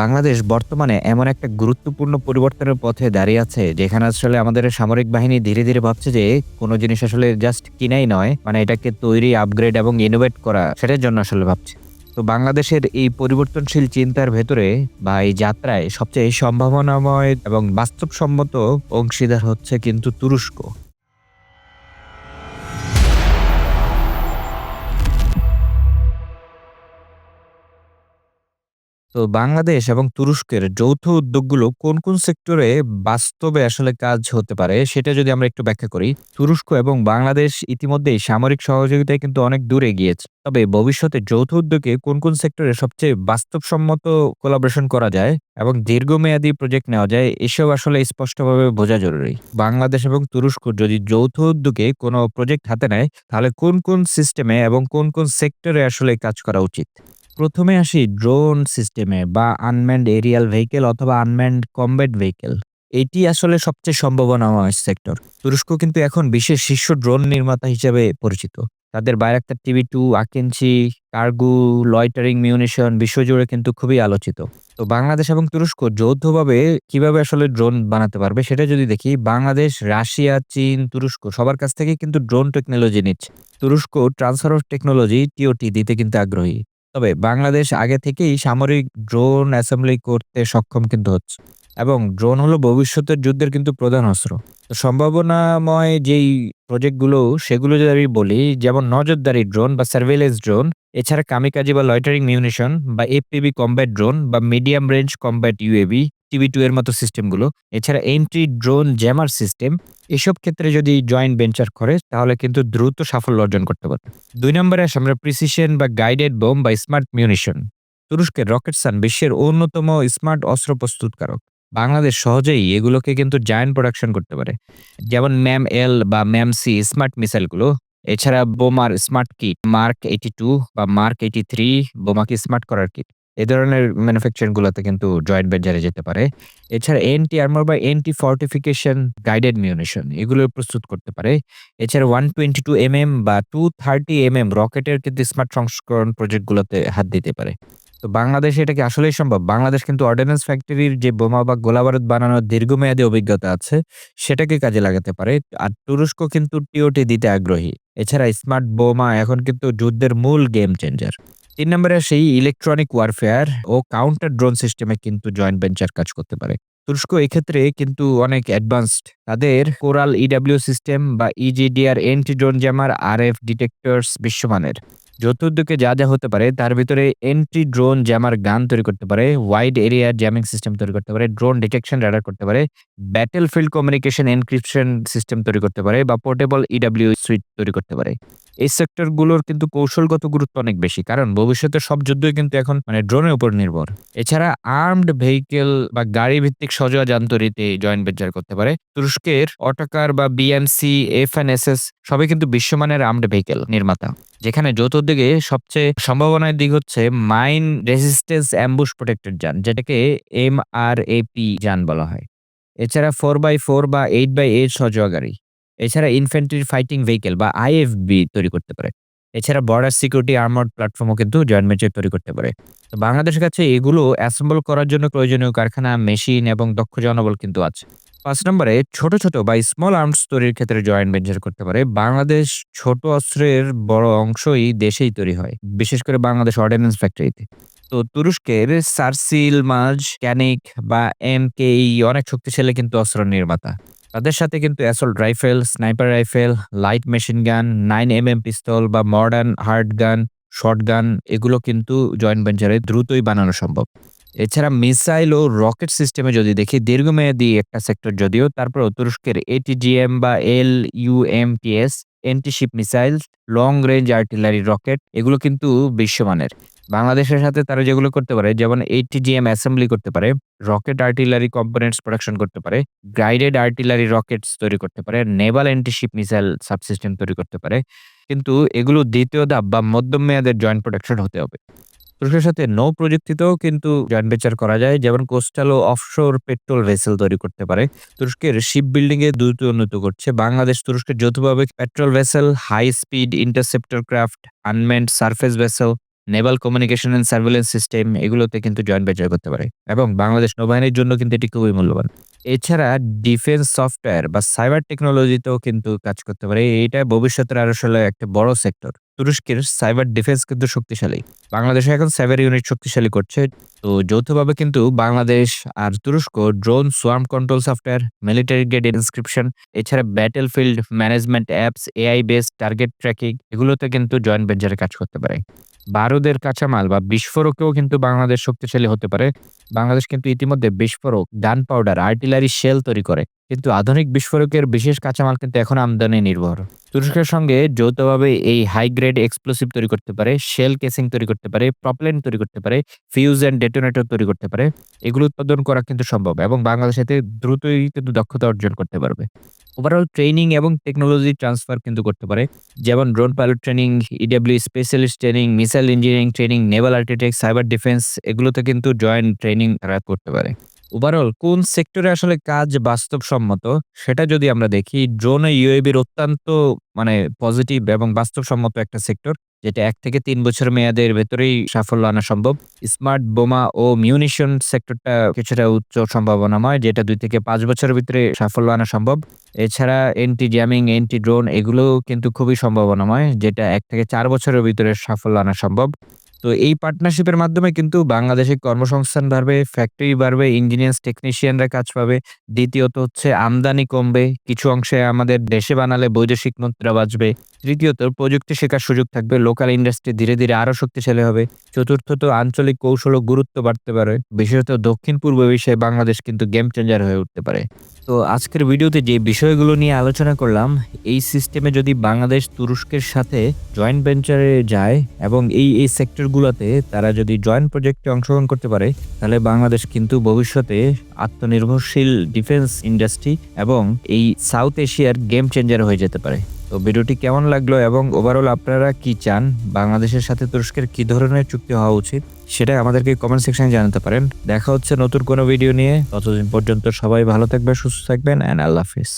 বাংলাদেশ বর্তমানে এমন একটা গুরুত্বপূর্ণ পরিবর্তনের পথে দাঁড়িয়ে আছে, যেখানে আসলে আমাদের সামরিক বাহিনী ধীরে ধীরে ভাবছে যে কোনো জিনিস আসলে জাস্ট কিনাই নয় মানে এটাকে তৈরি আপগ্রেড এবং ইনোভেট করা, সেটার জন্য আসলে ভাবছে। তো বাংলাদেশের এই পরিবর্তনশীল চিন্তার ভেতরে বা এই যাত্রায় সবচেয়ে সম্ভাবনাময় এবং বাস্তবসম্মত অংশীদার হচ্ছে কিন্তু তুরস্ক। তো বাংলাদেশ এবং তুরস্কের যৌথ উদ্যোগগুলো কোন কোন সেক্টরে বাস্তবে আসলে কাজ হতে পারে সেটা যদি আমরা একটু ব্যাখ্যা করি। তুরস্ক এবং বাংলাদেশ ইতিমধ্যেই সামরিক সহযোগিতায় কিন্তু অনেক দূরে গিয়েছে তবে ভবিষ্যতে যৌথ উদ্যোগে কোন কোন সেক্টরে সবচেয়ে বাস্তবসম্মত কোলাবোরেশন করা যায় এবং দীর্ঘমেয়াদী প্রজেক্ট নেওয়া যায় এসব আসলে স্পষ্টভাবে বোঝা জরুরি। বাংলাদেশ এবং তুরস্ক যদি যৌথ উদ্যোগে কোনো প্রজেক্ট হাতে নেয় তাহলে কোন কোন সিস্টেমে এবং কোন কোন সেক্টরে আসলে কাজ করা উচিত? প্রথমে আসি ড্রোন সিস্টেমে বা আনম্যান্ড এরিয়াল ভেহিকেল অথবা আনম্যান্ড কমব্যাট ভেহিকেল এটি আসলে সবচেয়ে সম্ভাবনাময় সেক্টর তুরস্ক কিন্তু এখন বিশ্বের শীর্ষ ড্রোন নির্মাতা হিসেবে পরিচিত। তাদের Bayraktar TB two Akinci Kargu loitering munition বিশ্বজুড়ে কিন্তু খুবই আলোচিত। তো বাংলাদেশ এবং তুরস্ক যৌথভাবে কীভাবে আসলে ড্রোন বানাতে পারবে সেটা যদি দেখি, বাংলাদেশ, রাশিয়া, চীন, তুরস্ক সবার কাছ থেকে কিন্তু ড্রোন টেকনোলজি নিচ্ছে। তুরস্ক ট্রান্সফার অফ টেকনোলজি টিওটি দিতে কিন্তু আগ্রহী। তবে বাংলাদেশ আগে থেকেই সামরিক ড্রোন অ্যাসেম্বলি করতে সক্ষম কিন্তু হচ্ছে। এবং ড্রোন হলো ভবিষ্যতের যুদ্ধের কিন্তু প্রধান অস্ত্র। সম্ভাবনাময় যেই প্রজেক্টগুলো, সেগুলো যদি আমি বলি, যেমন নজরদারি ড্রোন বা সার্ভেলেন্স ড্রোন, এছাড়া কামিকাজি বা লয়টারিং মিউনিশন বা এপিবি কম্ব্যাট ড্রোন বা medium range combat UAV TB two এর মতো সিস্টেমগুলো এছাড়া এন্ট্রি ড্রোন জ্যামার সিস্টেম এসব ক্ষেত্রে যদি জয়েন্ট ভেঞ্চার করে, তাহলে কিন্তু দ্রুত সাফল্য অর্জন করতে পারবে। দুই নম্বরে আসে আমরা প্রিসিশন বা গাইডেড বোম বা স্মার্ট মিউনিশন তুরস্কের রকেটসান বিশ্বের অন্যতম স্মার্ট অস্ত্র প্রস্তুতকারক। বাংলাদেশ সহজেই এগুলোকে কিন্তু জায়ান্ট প্রোডাকশন করতে পারে। যেমন ম্যাম এল বা ম্যাম সি স্মার্ট মিসাইলগুলো এছাড়া বোমার smart kit Mark eighty two বা মার্ক এইটি থ্রি বোমাকে স্মার্ট করার কিট এ ধরনের ম্যানুফ্যাকচারিং গুলোতে কিন্তু জয়েন্ট ভেঞ্চারে যেতে পারে। এছাড়া এনটি আর্মার বা এনটি ফর্টিফিকেশন গাইডেড মিউনিশন এগুলো প্রস্তুত করতে পারে। এছাড়া one twenty two M M বা টু থার্টি এম এম রকেটের কিন্তু স্মার্ট সংস্করণ প্রজেক্টগুলোতে হাত দিতে পারে। তো বাংলাদেশে এটা কি আসলেই সম্ভব? বাংলাদেশ কিন্তু অর্ডিন্যান্স ফ্যাক্টরির যে বোমা বা গোলাবারুদ বানানোর দীর্ঘমেয়াদী অভিজ্ঞতা আছে, সেটাকে কাজে লাগাতে পারে। আর তুরস্ক কিন্তু টিওটি দিতে আগ্রহী। এছাড়া স্মার্ট বোমা এখন কিন্তু যুদ্ধের মূল গেম চেঞ্জার তিন নম্বরে সেই ইলেকট্রনিক ওয়ারফেয়ার ও কাউন্টার ড্রোন সিস্টেমে কিন্তু জয়েন্ট ভেঞ্চার কাজ করতে পারে। তুরস্ক এক্ষেত্রে কিন্তু অনেক অ্যাডভান্সড তাদের কোরাল ইডাব্লিউ সিস্টেম বা EGDR anti drone jammer R F detectors বিশ্বমানের। যৌথ যা যা হতে পারে, তার ভিতরে এন্টি ড্রোন জ্যামার গান তৈরি করতে পারে ওয়াইড এরিয়া জ্যামিং সিস্টেম তৈরি করতে পারে ড্রোন ডিটেকশন রাডার করতে পারে battle field communication encryption system তৈরি করতে পারে বা পোর্টেবল ইডাব্লিউ সুইট তৈরি করতে পারে। এই সেক্টরগুলোর কিন্তু কৌশলগত গুরুত্ব অনেক বেশি, কারণ ভবিষ্যতে সব যুদ্ধই কিন্তু এখন মানে ড্রোনের উপর নির্ভর। এছাড়া আর্মড ভেহিকেল বা গাড়ি ভিত্তিক সজোয়া যান তৈরিতে জয়েন্ট ভেঞ্চার করতে পারে। তুরস্কের অটোকার বা BMC F N S S সবই কিন্তু বিশ্বমানের আর্মড ভেহিকেল নির্মাতা। যেখানে যৌথ সবচেয়ে সম্ভাবনার দিক হচ্ছে মাইন রেজিস্ট্যান্স অ্যাম্বুশ প্রোটেক্টেড যান, যেটাকে এম আর এপি যান বলা হয়। এছাড়া ফোর বাই ফোর বা এইট বাই এইট সজোয়া গাড়ি। এছাড়া ইনফ্যান্ট্রি ফাইটিং ভেহিকেল বা আইএফবি তৈরি করতে পারে। এছাড়া বর্ডার সিকিউরিটি আর্মার্ড প্ল্যাটফর্মও কিন্তু জয়েন্ট ভেঞ্চার তৈরি করতে পারে। তো বাংলাদেশের কাছে এগুলো অ্যাসেম্বল করার জন্য প্রয়োজনীয় কারখানা, মেশিন এবং দক্ষ জনবল কিন্তু আছে। পাঁচ নম্বরে, ছোট ছোট বা স্মল আর্মস তৈরির ক্ষেত্রে জয়েন্ট ভেঞ্চার করতে পারে। বাংলাদেশ ছোট অস্ত্রের বড় অংশই দেশেই তৈরি হয়, বিশেষ করে বাংলাদেশ অর্ডিন্যান্স ফ্যাক্টরিতে তো তুরস্কের সার্সিল মাজ ক্যানিক বা এম অনেক শক্তিশালী কিন্তু অস্ত্র নির্মাতা। তাদের সাথে কিন্তু assault rifle sniper rifle light machine gun nine M M pistol বা মডার্ন হার্ড গান শর্ট গান এগুলো কিন্তু জয়েন্ট ভেঞ্চারে দ্রুতই বানানো সম্ভব। এছাড়া মিসাইল ও রকেট সিস্টেমে যদি দেখি, দীর্ঘমেয়াদী একটা সেক্টর যদিও, তারপর তুরস্কের এটিজিএম বা L UMTS antiship missile long range artillery rocket এগুলো কিন্তু বিশ্বমানের। বাংলাদেশের সাথে তারা যেগুলো করতে পারে, যেমন এইটিজিএম অ্যাসেম্বলি করতে পারে রকেট আর্টিলারি কম্পোনেন্টস প্রোডাকশন করতে পারে গাইডেড আর্টিলারি রকেটস তৈরি করতে পারে নেভাল অ্যান্টিশিপ মিসাইল সাবসিস্টেম তৈরি করতে পারে, কিন্তু এগুলো দ্বিতীয় ধাপ বা মধ্যম মেয়াদের জয়েন্ট প্রোডাকশন হতে হবে। তুরস্কের সাথে নৌ প্রযুক্তিতেও কিন্তু জয়েন্ট ভেঞ্চার করা যায়, যেমন কোস্টাল ও অফশোর পেট্রোল ভেসেল তৈরি করতে পারে। তুরস্কের শিপ বিল্ডিং এ দ্রুত উন্নত করছে। বাংলাদেশ তুরস্কের যৌথভাবে patrol vessel high speed interceptor craft unmanned surface vessel naval communication and surveillance system এগুলোতে কিন্তু জয়েন্ট ভেঞ্চার করতে পারে। এবং বাংলাদেশ নৌবাহিনীর জন্য কিন্তু এটি খুবই মূল্যবান। এছাড়া ডিফেন্স সফটওয়্যার বা সাইবার টেকনোলজিতেও কিন্তু কাজ করতে পারে। এটা ভবিষ্যতের আর আসলে একটা বড় সেক্টর। তুরস্কের সাইবার ডিফেন্স কিন্তু শক্তিশালী। বাংলাদেশে এখন সাইবার ইউনিট শক্তিশালী করছে। তো যৌথভাবে কিন্তু বাংলাদেশ আর তুরস্ক drone swarm control software, military grade inscription, এছাড়া battle field management apps AI base target tracking এগুলোতে কিন্তু জয়েন্ট ভেঞ্চারে কাজ করতে পারে। বারুদের কাঁচামাল বা বিস্ফোরকেও কিন্তু বাংলাদেশ শক্তিশালী হতে পারে। বাংলাদেশ কিন্তু ইতিমধ্যে বিস্ফোরক, ডান পাউডার, আর্টিলারি শেল তৈরি করে। কিন্তু আধুনিক বিস্ফোরকের বিশেষ কাঁচামাল কিন্তু এখন আমদানি নির্ভর। তুরস্কের সঙ্গে যৌথভাবে এই হাই গ্রেড এক্সপ্লোসিভ তৈরি করতে পারে, শেল কেসিং তৈরি করতে পারে, প্রপলেন তৈরি করতে পারে, ফিউজ অ্যান্ড ডেটোনেটর তৈরি করতে পারে। এগুলো উৎপাদন করা কিন্তু সম্ভব এবং বাংলাদেশ এতে দ্রুতই কিন্তু দক্ষতা অর্জন করতে পারবে। ওভারঅল ট্রেনিং এবং টেকনোলজি ট্রান্সফার কিন্তু করতে পারে। যেমন drone pilot training EW specialist training missile engineering training naval architect cyber defence এগুলোতে কিন্তু জয়েন্ট ট্রেনিং তারা করতে পারে। ওভারঅল কোন সেক্টরে আসলে কাজ বাস্তবসম্মত সেটা যদি আমরা দেখি ড্রোন ইউএবির অত্যন্ত মানে পজিটিভ এবং বাস্তবসম্মত একটা সেক্টর যেটা এক থেকে তিন বছর মেয়াদের ভেতরেই সাফল্য আনা সম্ভব। স্মার্ট বোমা ও মিউনিশন সেক্টরটা কিছুটা উচ্চ সম্ভাবনাময়, যেটা দুই থেকে পাঁচ বছরের ভিতরে সাফল্য আনা সম্ভব। এছাড়া এন্টি জ্যামিং এন্টি ড্রোন এগুলো কিন্তু খুবই সম্ভাবনাময়, যেটা এক থেকে চার বছরের ভিতরে সাফল্য আনা সম্ভব। তো এই পার্টনারশিপের মাধ্যমে কিন্তু বাংলাদেশে কর্মসংস্থান বাড়বে ফ্যাক্টরি বাড়বে ইঞ্জিনিয়ার্স টেকনিশিয়ানরা কাজ পাবে। দ্বিতীয়ত হচ্ছে আমদানি কমবে, কিছু অংশে আমাদের দেশে বানালে বৈদেশিক মুদ্রা বাঁচবে। তৃতীয়ত প্রযুক্তি শেখার সুযোগ থাকবে লোকাল ইন্ডাস্ট্রি ধীরে ধীরে আরও শক্তিশালী হবে। চতুর্থত আঞ্চলিক কৌশল ও গুরুত্ব বাড়তে পারে। বিশেষত দক্ষিণ পূর্ব বিষয়ে বাংলাদেশ কিন্তু গেম চেঞ্জার হয়ে উঠতে পারে। তো আজকের ভিডিওতে যে বিষয়গুলো নিয়ে আলোচনা করলাম, এই সিস্টেমে যদি বাংলাদেশ তুরস্কের সাথে জয়েন্ট ভেঞ্চারে যায় এবং এই এই সেক্টরগুলোতে তারা যদি জয়েন্ট প্রজেক্টে অংশগ্রহণ করতে পারে, তাহলে বাংলাদেশ কিন্তু ভবিষ্যতে আত্মনির্ভরশীল ডিফেন্স ইন্ডাস্ট্রি এবং এই সাউথ এশিয়ার গেম চেঞ্জার হয়ে যেতে পারে। তো ভিডিওটি কেমন লাগল এবং ওভারঅল আপনারা কি চান? বাংলাদেশের সাথে তুরস্কের কি ধরনের চুক্তি হওয়া উচিত? সেটা আমাদেরকে কমেন্ট সেকশনে জানাতে পারেন। দেখা হচ্ছে নতুন কোনো ভিডিও নিয়ে। ততদিন পর্যন্ত সবাই ভালো থাকবেন, সুস্থ থাকবেন অ্যান্ড আল্লাহ হাফিজ।